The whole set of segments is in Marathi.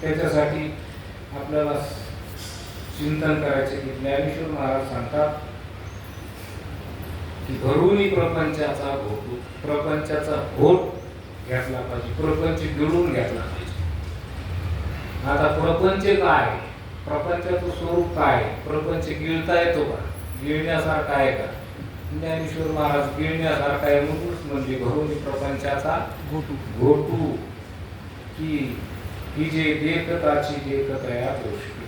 त्याच्यासाठी आपल्याला चिंतन करायचे की ज्ञानेश्वर महाराज सांगतात की घरूनही प्रपंचाचा घोट प्रपंचाचा घोट घेतला पाहिजे प्रपंच गिळून घेतला पाहिजे. आता प्रपंच काय? प्रपंचाचं स्वरूप काय? प्रपंच गिळता येतो का? गिळण्यासारखा आहे का? ज्ञानेश्वर महाराज गिळण्यासारखा आहे म्हणूनच म्हणजे घरून प्रपंचाचा गोटू घोटू. की ही जे देखताची देखत या गोष्टी.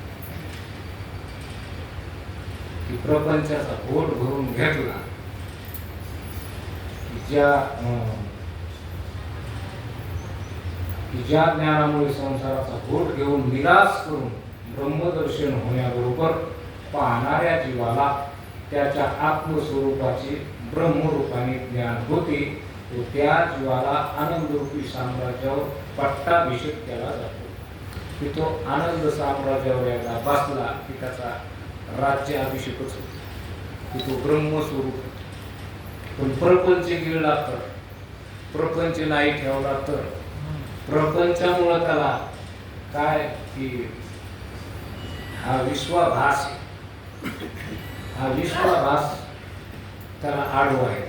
की प्रपंचाचा घोट भरून घेतला ज्या की ज्या ज्ञानामुळे संसाराचा घोट घेऊन निराश करून ब्रह्मदर्शन होण्याबरोबर पाहणाऱ्या जीवाला त्याच्या आत्मस्वरूपाचे ब्रह्मरूपाने ज्ञान होते व त्या जीवाला आनंदरूपी साम्राज्यावर पट्टाभिषेक केला जातो. की तो आनंद साम्राज्यावर यायला बसला की त्याचा राज्य अभिषेकच होतो. की तो ब्रह्मस्वरूप होतो. पण प्रपंच गिळला तर प्रपंच नाही ठेवला तर प्रपंचामुळं त्याला काय की हा विश्वाभास हा विश्वाभास त्याला आडवा आहे.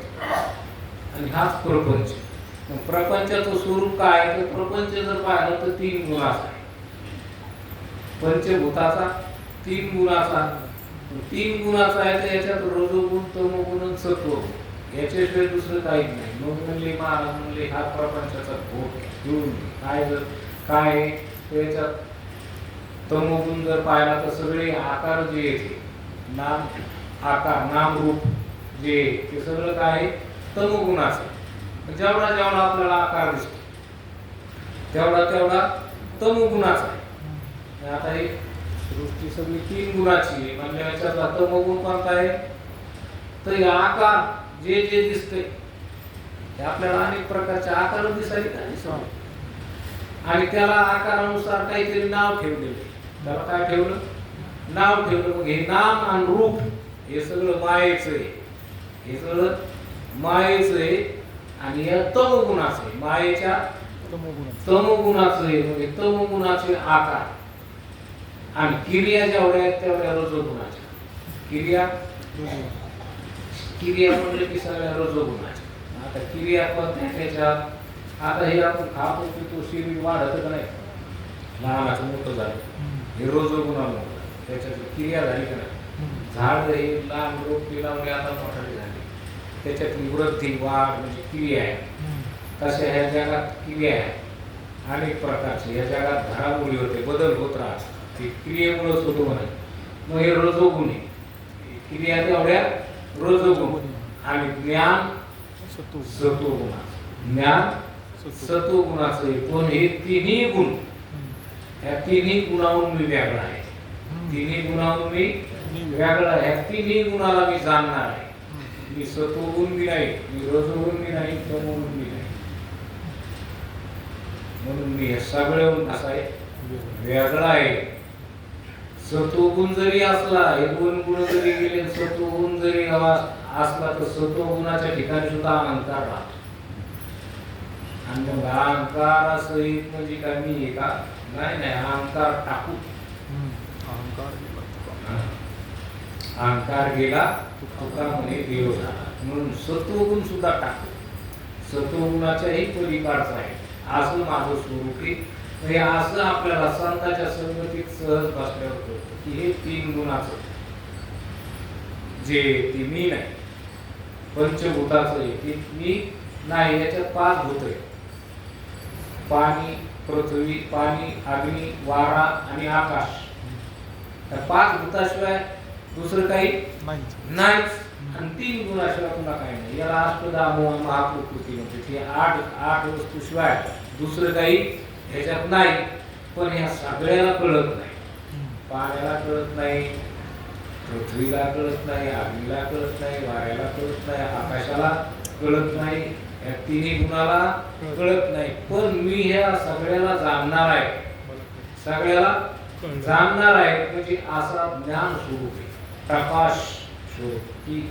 आणि हाच प्रपंच. प्रपंचाचं स्वरूप काय? आहे? तर प्रपंच जर पाहिलं तर तीन गुण असतात. पंचभूताचा तीन गुणाचा. तीन गुणाचा आहे तर याच्यात रजोगुण तमोगुण सत्व. याच्याशिवाय दुसरं काहीच नाही. मग म्हणले महाराज म्हणले हा प्रपंचाचा भोग घेऊन काय जर काय आहे? याच्यात तमोगुण जर पाहिला तर सगळे आकार जे येते नाम आकार नाम रूप जे आहे, ते सगळं काय आहे? तमोगुणाचं जेवढा जेवढा आपल्याला आकार दिसतो तेवढा तेवढा तमोगुणाचा आहे. आता ही सृष्टी सगळी तीन गुणाची आहे. म्हणजे याच्यातला तमोगुण कोणता आहे? तर हे आकार जे जे दिसते ते आपल्याला अनेक प्रकारचे आकार नाही समोर. आणि त्याला आकारानुसार काहीतरी नाव ठेवलेलं त्याला काय ठेवलं? नाव ठेवलं. मग हे नाम आणि रूप हे सगळं मायेचं आहे. हे सगळं मायेचं आहे आणि या तमगुणाचं आहे. मायेच्या तमोगुण तमगुणाचं आहे. म्हणजे तमगुणाचे आकार. आणि क्रिया जेवढ्या आहेत तेवढ्या रजोगुणाच्या क्रिया? क्रिया म्हणजे की सगळ्या रजोगुणाच्या आता क्रिया कोणत्या त्याच्यात आता हे आपण खातो पितो शरीर वाढत का नाही. लहानाचं मोठं झालं. हे रजोगुणामुळे त्याच्यात क्रिया झाली का नाही? झाड हे लहान रोप लावले आता मोठाली झाले. त्याच्यातली वृद्धी वाढ म्हणजे क्रिया आहे. तशा ह्या जगात क्रिया आहे. अनेक प्रकारचे. या जगात घडामोडी होते बदल होत राहतात. ते क्रियेमुळेच होतो म्हणे मग हे रजोगुण आहे. क्रिया तेवढ्या रजोगुण आणि ज्ञान सत्व सत्वगुणाचं. ज्ञान सत्वगुणाचं आहे पण हे तिन्ही गुण. ह्या तिन्ही गुणाहून मी वेगळा आहे. तिन्ही गुणाहून मी वेगळा ह्या तिन्ही गुणाला मी जाणणार आहे. मी सत्वगुण मी नाही मी रजोगुण बी नाही तमोगुण मी नाही. म्हणून मी हे सगळं असा आहे वेगळा आहे. सत्वगुण जरी असला हे दोन गुण जरी गेले सत्वगुण जरी हवा असला तर सत्वगुणाच्या ठिकाणी सुद्धा अहंकार राहतो. आणि मग अहंकार सहित म्हणजे काय मी आहे का? नाही नाही अहंकार टाकू. अहंकार अहंकार गेला तुका म्हणे देव झाला. म्हणून सत्वगुण सुद्धा टाकू. सत्वगुणाच्याही पलीकडचा आहे. असं माझं स्वरूप आहे. हे असं आपल्याला संतांच्या संगतीत सहज बसल्यावर कळतं की हे तीन गुणाचं. जे ते मी नाही. पंचभूताचं ते मी नाही याच्यात पाच भूत आहे पाणी पृथ्वी पाणी अग्नी वारा आणि आकाश. त्या पाच भूताशिवाय दुसरं काही नाही आणि तीन गुणाशिवाय पुन्हा काही नाही. याला अष्टदामो महाप्रकृती म्हणते ते आठ आठ वस्तू शिवाय दुसरं काही त्याच्यात नाही पण ह्या सगळ्याला कळत नाही. पाण्याला कळत नाही पृथ्वीला कळत नाही आगीला कळत नाही वाऱ्याला कळत नाही आकाशाला कळत नाही. या तिन्ही गुणाला कळत नाही. पण मी ह्या सगळ्याला जाणणार आहे. सगळ्याला जाणणार आहे म्हणजे असा ज्ञान स्वरूप आहे. प्रकाश स्वरूप की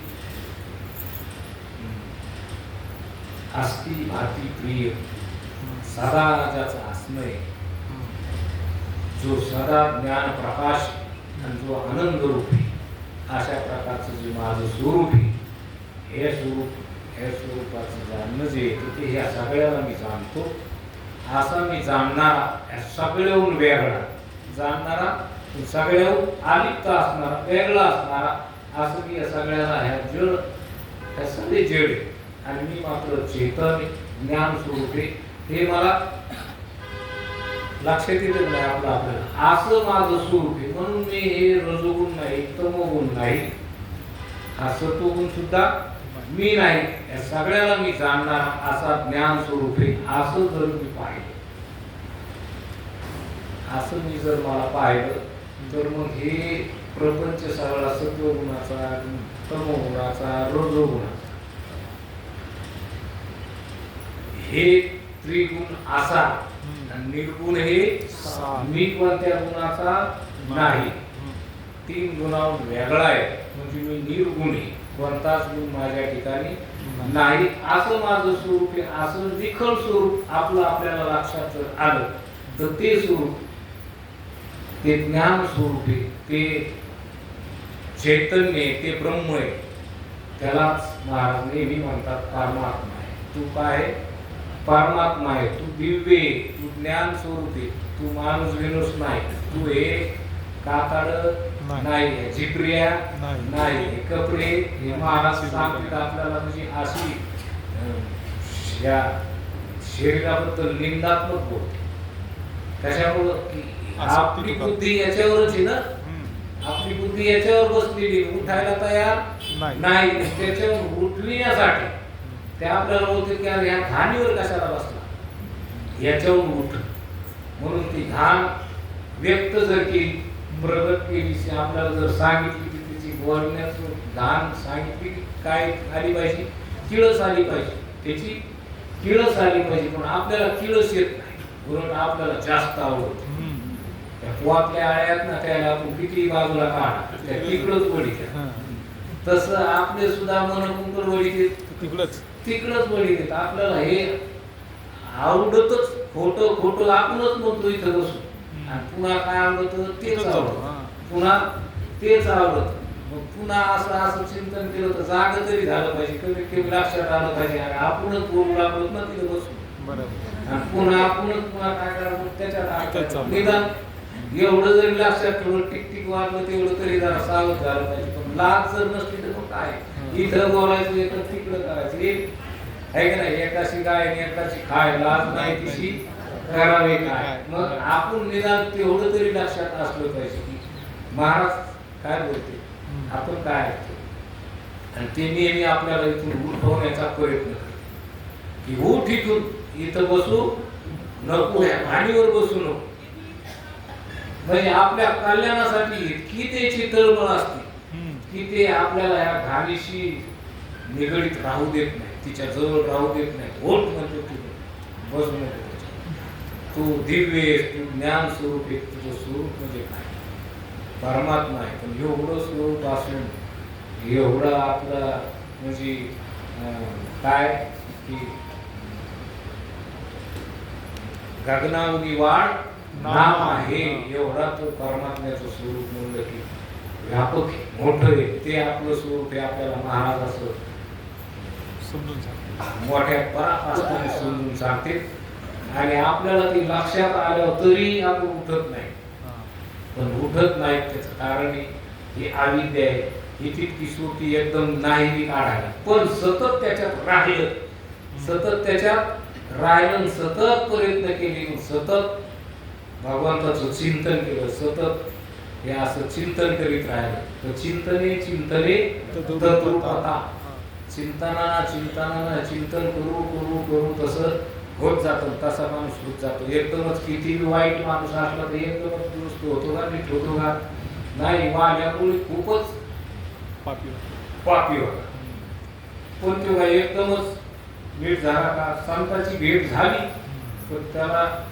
अस्ति भाती प्रिय सदा ज्याचं असणं आहे. जो सदा ज्ञान प्रकाश आणि जो आनंद रूपी अशा प्रकारचं जे माझं स्वरूप आहे हे स्वरूप हे स्वरूपाचं जाणणं जे येतं ते ह्या सगळ्याला मी जाणतो. असा मी जाणणारा या सगळ्याहून वेगळा जाणणारा सगळ्याहून आलिप्त असणारा वेगळा असणारा असं की या सगळ्याला ह्या जड ह्या सगळे जड आणि मी मात्र चेतन ज्ञान स्वरूप आहे हे मला लक्षात येतच नाही आपलं आपल्याला. असं माझं स्वरूप आहे. म्हणून मी हे रजोगुण नाही तमोगुण नाही हा सत्वगुण सुद्धा मी नाही. या सगळ्याला मी जाणणार असा ज्ञान स्वरूप आहे. असं जर मी पाहिलं असं मी जर मला पाहिलं तर मग हे प्रपंच सगळा सत्वगुणाचा तमोगुणाचा रजोगुणाचा. हे त्रिगुण असा. निर्गुण हे. मी कोणत्या गुणाचा नाही. तीन गुणाहून वेगळा आहे. म्हणजे मी निर्गुण आहे. कोणताच गुण माझ्या ठिकाणी नाही. असं माझं स्वरूप आहे. असं विखल स्वरूप आपलं आपल्याला लक्षात जर आलं तर ते स्वरूप ते ज्ञान स्वरूप आहे. ते चैतन्य आहे. ते ब्रह्म आहे. त्यालाच महाराज नेहमी म्हणतात परमात्मा आहे. तू काय आहे? परमात्मा आहे तू दिव्य तू ज्ञान स्वरूप आहे तू माणूस विनुस नाही तू हे कातड नाही. झिपऱ्या नाही. हे कपडे हे महाराज सांगतात आपल्याला म्हणजे अशी या शरीराबद्दल निंदात्मक बोलते की आसक्ती आपली. बुद्धी याच्यावरच आहे ना आपली बुद्धी याच्यावर बसलेली. उठायला तयार नाही. नाही त्याच्यावर उठविण्यासाठी ते आपल्याला बोलते की अरे ह्या घाणीवर कशाला बसला? याच्यावर उठ म्हणून ती घाण व्यक्त जर केली प्रगत केली आपल्याला जर सांगितली की तिची बोलण्याचं घाण सांगितली की काय आली पाहिजे? किळस आली पाहिजे. त्याची किळस आली पाहिजे पण आपल्याला किळस येत नाही. म्हणून आपल्याला जास्त आवडत. त्या पोहातल्या आळ्यात ना त्याला आपण किती बाजूला काढा त्या तिकडच वडीत तसं आपले सुद्धा मन कुंकड वडीत तिकडच. तिकडच वडीत आपल्याला हे आवडतच खोटं खोटं आपणच म्हणतो इथं बसून. आणि पुन्हा काय आवडत? तेच आवडत. पुन्हा तेच आवडत. मग पुन्हा असं असं चिंतन केलं तर जाग तरी झालं पाहिजे. कमीत कमी लक्षात आलं पाहिजे. आणि आपणच बोलू लागलो ना तिथं बसून. बरोबर. आणि पुन्हा आपणच पुन्हा काय करावं? त्याच्यात. निदान एवढं जरी लक्षात ठेवलं टिक टिक वाजलं तेवढं तरी जरा सावध झालं पाहिजे. पण लाज जर नसली तर मग काय? इथं बोलायचं तिकडं करायचं. आहे का नाही? एकाशी गाय आणि एकाशी खाय. लाज नाही तिशी करावे काय? मग आपण निदान तेवढं तरी लक्षात असलं पाहिजे की महाराज काय बोलते? आपण काय ऐकतो? आणि ते नेहमी आपल्याला इथून उठवण्याचा प्रयत्न करते. की उठ इथून. इथं बसू. नको या घाणीवर बसू नको. म्हणजे आपल्या कल्याणासाठी इतकी त्याची तळमळ असते की ते आपल्याला या घाणीशी निगडीत राहू देत नाही. तिच्या जवळ राहू देत नाही. होत म्हणतो तू बस म्हणतो तू दिव्य तू ज्ञान स्वरूप आहे तुझं स्वरूप म्हणजे काय? परमात्मा आहे. पण एवढं स्वरूप असून एवढं आपलं म्हणजे अं, काय की गगनावधी वाढ नाम आहे. एवढा तो परमात्म्याचं स्वरूप म्हणलं की व्यापक आहे, मोठं आहे. ते आपलं स्वरूप आहे. आपल्याला महाराज समजून सांग मोठ्या पराकाष्ठाने समजून सांगते. आणि आपल्याला ते लक्षात आल्यावर तरी आपण उठत नाही. पण उठत नाही त्याचं कारण हे- अविद्या आहे. ही तितकी सुटी एकदम नाही काढायला. पण सतत त्याच्यात राहिलं. सतत त्याच्यात राहिलं सतत प्रयत्न केले. सतत भगवंताचं चिंतन केलं. सतत हे असं चिंतन करीत राहिलं. तर चिंतने चिंतने तत्रूपता. चिंतनाना चिंतनाना चिंतन करू करू करू तसं होत जातं. तसा माणूस होत जातो. एकदमच किती वाईट माणूस असला तर एकदमच दुरुस्त होतो का नीट होतो का? नाही वाल्यामुळे खूपच पापी पापी होता. पण तेव्हा एकदमच नीट झाला का? संताची भेट झाली. पण त्याला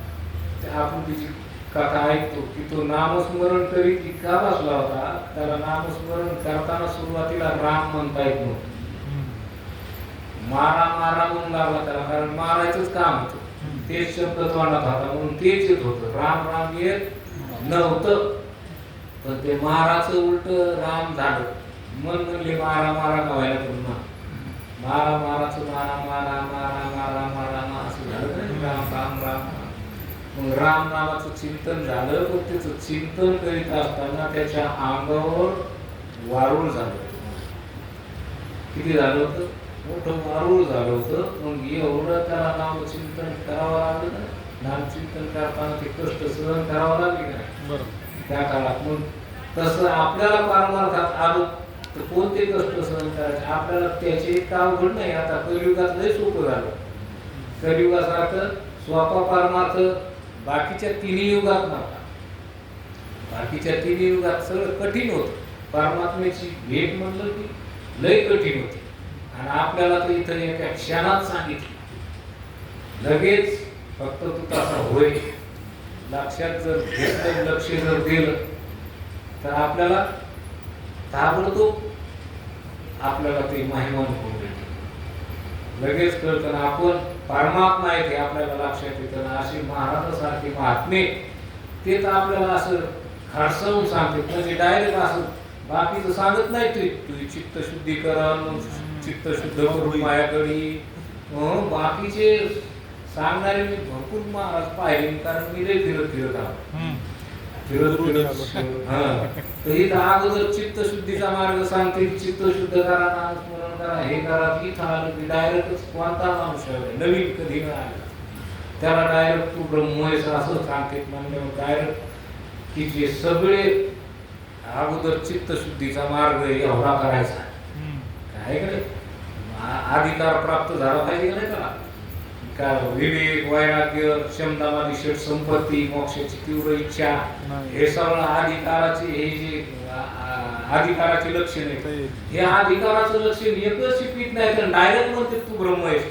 त्या- आपण तिची कथा ऐकतो की तो नामस्मरण करीत इतका बसला होता. त्याला नामस्मरण करताना सुरुवातीला राम म्हणता येत नव्हतं. मारा मारा म्हणून लागला त्याला. कारण मारायचंच काम होतं. तेच शब्द तोंडात होता म्हणून तेच येत होतं. राम राम येत नव्हतं. पण ते माराचं उलट राम झालं. मन म्हणले मारा मारा गावायला पुन्हा मारा माराचं मारा मारा मारा मारा मारा असं झालं नाही? राम राम राम राम. मग राम नामाचं चिंतन झालं. पण त्याचं चिंतन करीत असताना त्याच्या अंगावर वारूळ झालं. किती झालं होतं? मोठं वारूळ झालं होतं. मग एवढं त्याला नामचिंतन करावं लागलं नामचिंतन करताना ते कष्ट सहन करावं लागले का? त्या काळात. मग तसं आपल्याला पारमार्थात आलो तर कोणते कष्ट सहन करायचे? आपल्याला त्याचे एक अवघड नाही. आता कलियुगात लय सोपं झालं. कलियुगासारखं स्वपा पारमार्थ बाकीच्या तिन्ही युगात नव्हता. बाकीच्या तिन्ही युगात सगळं कठीण होतं. परमात्म्याची भेट म्हणलं की लय कठीण होती. आणि आपल्याला तर इथं एका क्षणात सांगितलं. लगेच फक्त तू तसा होय. लक्षात जर घेतलं लक्ष जर दिलं तर आपल्याला ताबडतोब आपल्याला ते महिमान होऊन लगेच कळतं आपण परमात्मा आहे ते आपल्याला लक्षात येतं ना. अशी महाराजासारखी महात्मे ते तर आपल्याला असं खडसवून सांगते म्हणजे डायरेक्ट असं बाकीचं सांगत नाही ते. तुझी चित्त शुद्धीकरण चित्त शुद्ध करून मायाकडे हं, बाकीचे सांगणारे मी भरपूर पाहिले कारण मी लय फिरत फिरत आहो हम्म. फिरत फिरून फिरत आलो. हा. तर इथं अगोदर चित्त शुद्धीचा मार्ग सांगते चित्त शुद्ध करा नामस्मरण करा हे करा आलं की डायरेक्टच कोणता माणूस नवीन कधी नाही आला त्याला डायरेक्ट तू ब्रह्म आहेस असं सांगते म्हणजे डायरेक्ट की जे सगळे अगोदर चित्त शुद्धीचा मार्ग एवढा करायचा. काय करे अधिकार प्राप्त झाला पाहिजे का नाही त्याला? का विवेक वैराग्य क्षमतावादी षट संपत्ती मोक्षाची तीव्र इच्छा. हे सगळं अधिकाराचे हे जे अधिकाराचे लक्षण आहे हे अधिकाराचं लक्षण एकच शिकवित नाही तर डायरेक्ट म्हणते तू ब्रह्म आहेस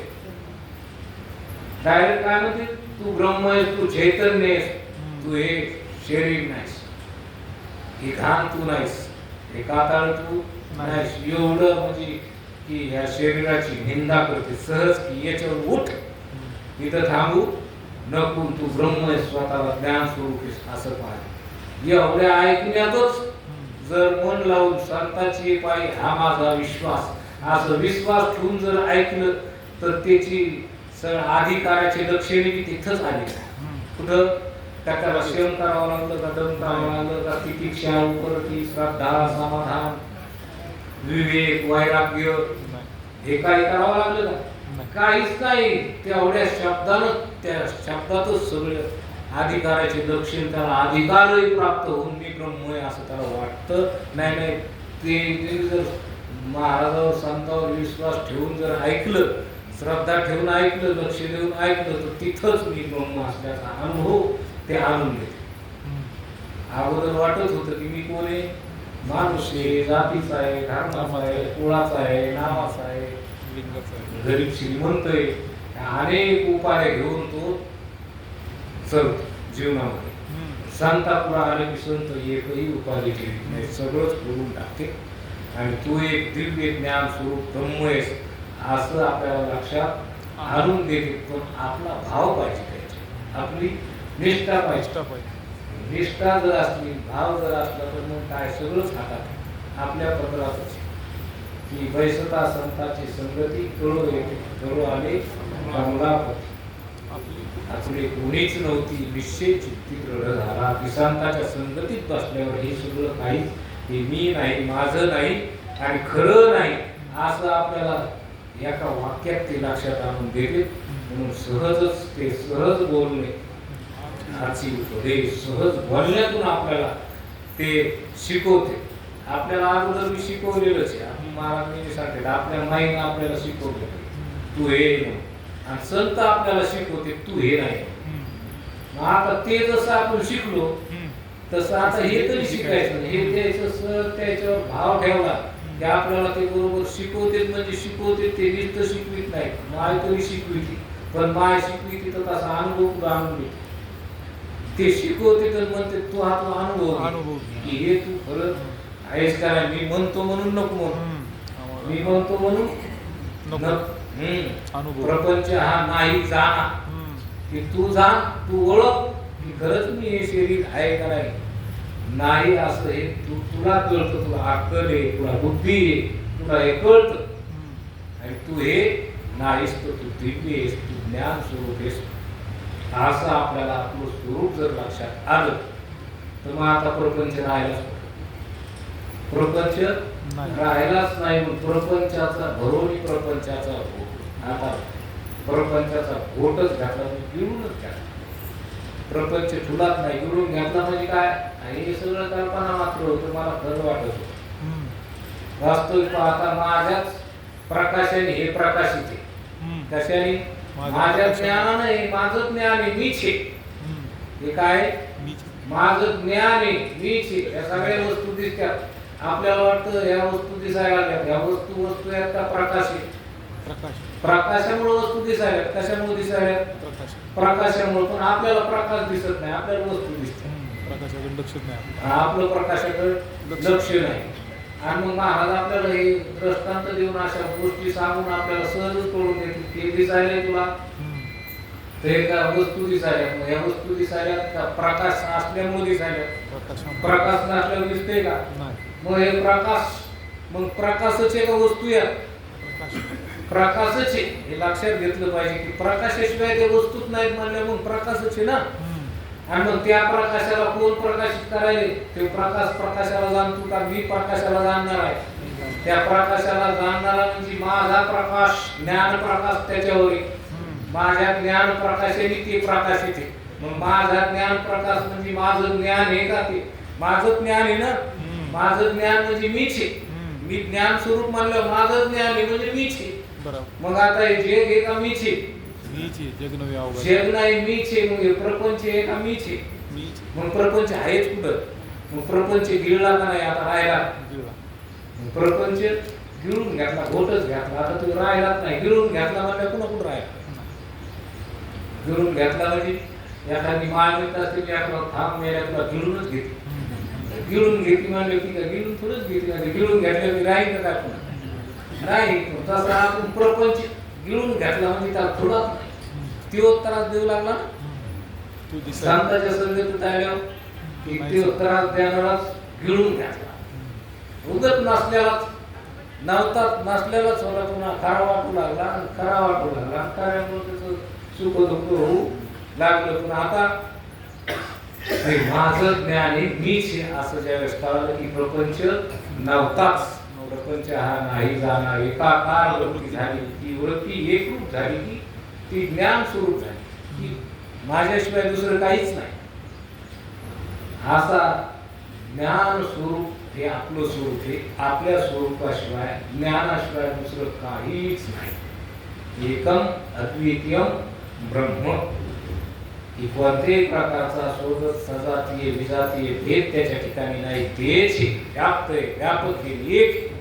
डायरेक्ट काय म्हणते? तू ब्रह्म आहेस तू चैतन्य आहेस तू हे शरीर नाहीस. हे घाण तू नाहीस. हे काताळ तू नाहीस. एवढं म्हणजे की ह्या शरीराची निंदा करते. सहज की याच्यावर उठ. इथं थांबू. नकून तू ब्रह्म स्वतःला ज्ञान स्वरूप असं पाहिजे एवढ्या ऐकण्यातच जर मन लावून संतांची पाय हा माझा विश्वास असं विश्वास ठेवून जर ऐकलं तर त्याची सर अधिकाराचे लक्षणे बी तिथंच आले कुठं? का त्याला शेम करावं लागलं का दम करावं लागलं का तितिक्षा उपरती श्रद्धा समाधान विवेक वैराग्य. हे काही करावं लागलं का नाही. काहीच नाही तेवढ्या शब्दानं त्या शब्दातच सगळे अधिकाराचे लक्षण त्याला अधिकारही प्राप्त होऊन मी ब्रह्म आहे असं त्याला वाटतं नाही नाही ते जर महाराजावर संतावर विश्वास ठेवून जर ऐकलं श्रद्धा ठेवून ऐकलं लक्ष देऊन ऐकलं तर तिथंच मी ब्रह्म असल्याचा अनुभव ते आणून देते हम्म. अगोदर वाटत होतं की मी कोण आहे माणूस आहे जातीचा आहे धर्माचा आहे कुळाचा आहे नावाचा आहे. गरीब श्रीमंत आहे अनेक उपाय घेऊन तो चलतो जीवनामध्ये. हम्म. संतापुरा आले की संत एकही उपाधी ठेवीत नाही सगळंच करून टाकते. आणि तू एक दिव्य ज्ञान स्वरूप ब्रह्म आहेस असं आपल्याला लक्षात आणून देते पण आपला भाव पाहिजे त्याच्यात आपली निष्ठा पाहिजे. निष्ठा जर असली भाव जर असला तर मग काय? सगळंच हातात आपल्या पत्रातच की वैसता संताची संगती कळू येते कळू आले कमलापती आपली कोणीच नव्हती निश्चय चित्ती दृढ झाला विसांताच्या संगतीत बसल्यावर हे सगळं काही हे मी नाही माझं नाही आणि खरं नाही असं आपल्याला एका वाक्यात ते लक्षात आणून देते. म्हणून सहजच ते सहज बोलणे हाची थोडे सहज बोलण्यातून आपल्याला ते शिकवते. आपल्याला अगोदर मी शिकवलेलंच आहे. आपण महाराजांनी सांगितलं आपल्या माईनं आपल्याला शिकवलेलं तू हे नाही. आणि संत आपल्याला शिकवते तू हे नाही. मग आता ते जसं आपण शिकलो तसं आता हे तरी शिकायचं हे त्याचं सर त्याच्यावर भाव ठेवला की आपल्याला ते बरोबर शिकवते म्हणजे शिकवते ते नुसतं शिकवित नाही माय तरी शिकविती पण माय शिकविती तर तसा अनुभव आणून घेते ते शिकवते तर म्हणते तू हा तो अनुभव. की हे तू खरंच आहेस का नाही? मी म्हणतो म्हणून नको म्हणू. हम्म. मी म्हणतो म्हणून प्रपंच हा नाही जाणा हम्म. की तू जा तू ओळख की खरंच मी हे शरीर आहे का नाही? नाही असं हे तू तुला कळतं तुला अक्कल आहे तुला बुद्धी आहे तुला हे कळतं. आणि तू हे नाहीस तर तू दिव्य आहेस तू ज्ञान स्वरूप आहेस. असं आपल्याला आपलं स्वरूप जर लक्षात आलं तर मग आता प्रपंच राहायलाच. प्रपंच. राहिलाच नाही मग प्रपंचाचा भरोनी प्रपंचाचा आता प्रपंचाचा घोटच घातला गिळूनच घातला प्रपंच ठुलात नाही गिळून घातला म्हणजे काय हे सगळं कल्पना मात्र होतं मला खरं वाटत होतं. वास्तविक पाहता माझ्याच प्रकाशाने हे प्रकाशित आहे. कशाने माझ्या माझ्या प्रकाशाने. ज्ञानानं हे माझं ज्ञान आहे मीच आहे. हे काय. माझं ज्ञान आहे मीच आहे या सगळ्या वस्तू दिसतात. आपल्याला वाटतं या वस्तू दिसायला या वस्तू वस्तू आहेत का प्रकाश? आहे प्रकाश. प्रकाशामुळे वस्तू दिसायला कशामुळे दिसायला प्रकाश. प्रकाशामुळे. पण आपल्याला प्रकाश दिसत नाही. आपल्याला वस्तू दिसते. प्रकाशाकडे लक्षच नाही. आपलं प्रकाशाकडे लक्ष नाही. आणि मग महाराज आपल्याला हे दृष्टांत देऊन अशा गोष्टी सांगून आपल्याला सहज कळून देतील. ते दिसायला तुला. ते का वस्तू दिसायला मग या वस्तू दिसायला का प्रकाश असल्यामुळे दिसायला प्रकाश नसल्यावर दिसते का? मग हे प्रकाश मग प्रकाशच आहे का वस्तू या? प्रकाश. प्रकाशच. आहे हे लक्षात घेतलं पाहिजे की प्रकाशाशिवाय ते वस्तूच नाहीत म्हणल्या मग प्रकाशच आहे ना. आणि मग त्या प्रकाशाला कोण प्रकाशित करायले? ते प्रकाश प्रकाशाला जाणतो का? मी प्रकाशाला जाणणार आहे. त्या प्रकाशाला जाणणारा म्हणजे माझा प्रकाश ज्ञान प्रकाश त्याच्यावर. माझ्या ज्ञान प्रकाशाने ते प्रकाशित आहे. मग माझा ज्ञान प्रकाश म्हणजे माझं ज्ञान आहे का ते? माझं ज्ञान आहे ना. माझं ज्ञान म्हणजे मीच आहे. मी ज्ञान स्वरूप मानलं माझं ज्ञान आहे म्हणजे मीच आहे. बरोबर. मग आता हे आहे का मीच आहे? जग नाही मीच आहे मग प्रपंच आहे का मीच? आहे मीच. मग प्रपंच आहेच कुठं? मग प्रपंच गिळला का नाही आता राहिला? प्रपंच गिळून घातला घोटच घातला. आता तू राहिलाच नाही. गिळून घातला म्हणजे पुन्हा कुठं राहिला? गिळून घातला म्हणजे एखादी मागणी असते की आपला थांब मेल्या तुला गिळूनच घेते. गिळून घेतली म्हणले की काय गिळून थोडंच घेतली म्हणजे गिळून घातल्या की राहील का पुन्हा? नाही तसा आपण प्रपंच गिळून घातला म्हणजे त्याला थोडा. तो त्रास देऊ लागला शांताच्या संगतीत आल्यावर की तो त्रास देणाराच गिळून घातला उगत नसल्यालाच नव्हतात नसल्यालाच होला पुन्हा. खरा वाटू लागला आणि खरा वाटू लागला. आणि खऱ्यामुळे त्याचं सुख दुःख होऊ लागलं. पण आता माझं ज्ञान आहे मीच असं ज्यावेळेस कळालं की प्रपंच नव्हताच. प्रपंच हा नाही जाणार एकाकार वृत्ती झाली? ती वृत्ती एकरूप झाली की ती ज्ञान स्वरूप झाली. की माझ्याशिवाय दुसरं काहीच नाही. असा ज्ञान स्वरूप हे आपलं स्वरूप आहे. आपल्या स्वरूपाशिवाय ज्ञानाशिवाय दुसरं काहीच नाही. एकम अद्वितीयम ब्रह्म. की कोणत्याही प्रकारचा शोध सजातीय विजातीय भेद त्याच्या ठिकाणी नाही. तेच व्याप्त आहे. व्यापक हे एक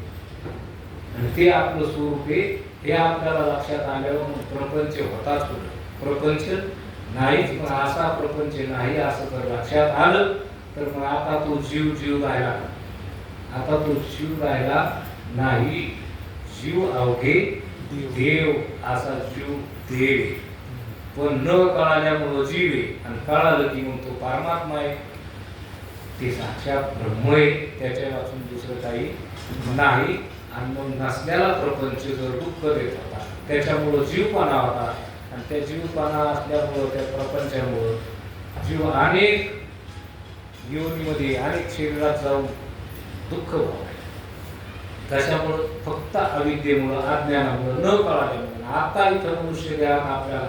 आणि ते आपलं स्वरूप आहे. हे आपल्याला लक्षात आल्यावर मग प्रपंच होताच प्रपंच नाहीच पण असा प्रपंच नाही असं जर लक्षात आलं तर मग आता तो जीव जीव राहिला आता तो जीव राहिला नाही. जीव अवघे देव. असा जीव देव. पण न कळाल्यामुळं जीव आहे. आणि कळालं की मग तो परमात्मा आहे. ते साक्षात ब्रह्म आहे. त्याच्या वाचून दुसरं काही नाही. आणि मग नसल्याला प्रपंच जर दुःख देत होता. त्याच्यामुळं जीवपणा होता. आणि त्या जीवपणा असल्यामुळं त्या प्रपंचामुळं जीव अनेक योनीमध्ये अनेक शरीरात जाऊन दुःख व्हावं. त्याच्यामुळं फक्त अविद्येमुळं अज्ञानामुळं न कळाल्यामुळं आता इथं मनुष्य ज्ञान आपल्याला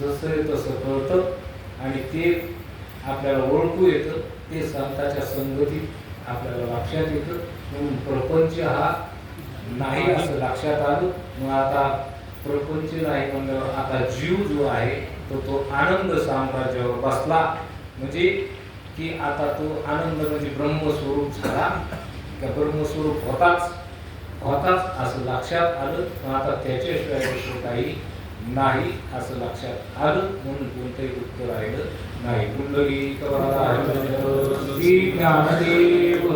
जसं तसं कळतं आणि ते आपल्याला ओळखू येतं. ते संताच्या संगतीत आपल्याला लक्षात येतं. म्हणून प्रपंच हा नाही असं लक्षात आलं. मग आता प्रपंच नाही म्हणल्यावर आता जीव जो आहे तो तो आनंद साम्राज्यावर बसला. म्हणजे की आता तो आनंद म्हणजे ब्रह्मस्वरूप झाला. का ब्रह्मस्वरूप होताच. होताच असं लक्षात आलं. आता त्याच्याशिवाय दुसरं काही नाही असं लक्षात आलं. म्हणून कोणतंही दुःख राहिलं नाही. कुंडली ज्ञानदेव